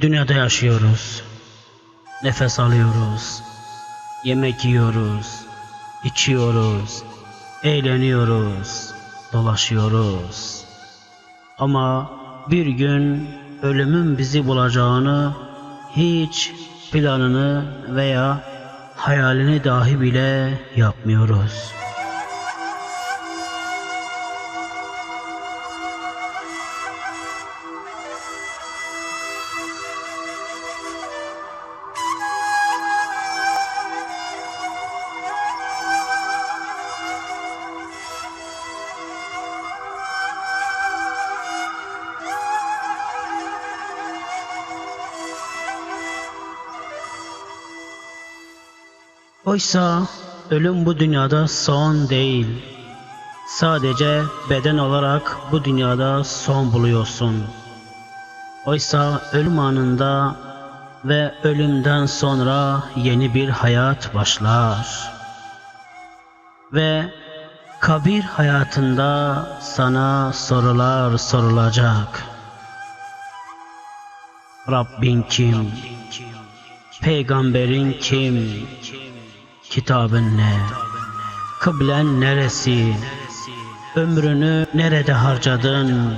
Dünyada yaşıyoruz. Nefes alıyoruz. Yemek yiyoruz. içiyoruz. Eğleniyoruz. Dolaşıyoruz. Ama bir gün ölümün bizi bulacağını hiç planını veya hayalini dahi bile yapmıyoruz. Oysa ölüm bu dünyada son değil. Sadece beden olarak bu dünyada son buluyorsun. Oysa ölüm anında ve ölümden sonra yeni bir hayat başlar. Ve kabir hayatında sana sorular sorulacak. Rabbin kim? Peygamberin kim? Kitabın ne? Kıblen neresi? Ömrünü nerede harcadın?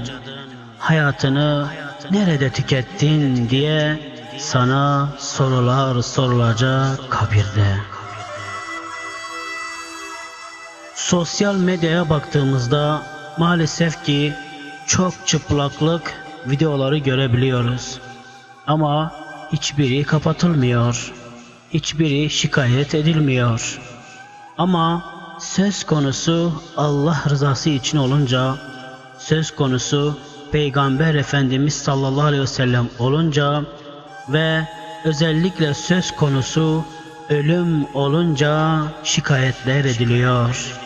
Hayatını nerede tükettin diye sana sorular sorulacak kabirde. Sosyal medyaya baktığımızda maalesef ki çok çıplaklık videoları görebiliyoruz. Ama hiçbiri kapatılmıyor. Hiçbiri şikayet edilmiyor. Ama söz konusu Allah rızası için olunca, söz konusu Peygamber Efendimiz sallallahu aleyhi ve sellem olunca ve özellikle söz konusu ölüm olunca şikayetler ediliyor.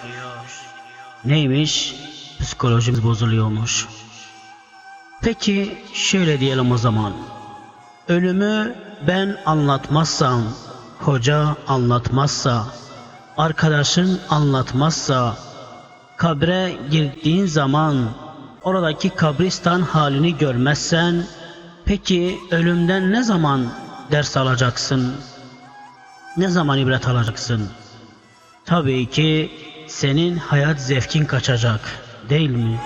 Neymiş? Psikolojimiz bozuluyormuş. Peki şöyle diyelim o zaman. Ölümü ben anlatmazsam, hoca anlatmazsa, arkadaşın anlatmazsa, kabre girdiğin zaman oradaki kabristan halini görmezsen, peki ölümden ne zaman ders alacaksın? Ne zaman ibret alacaksın? Tabii ki senin hayat zevkin kaçacak, değil mi?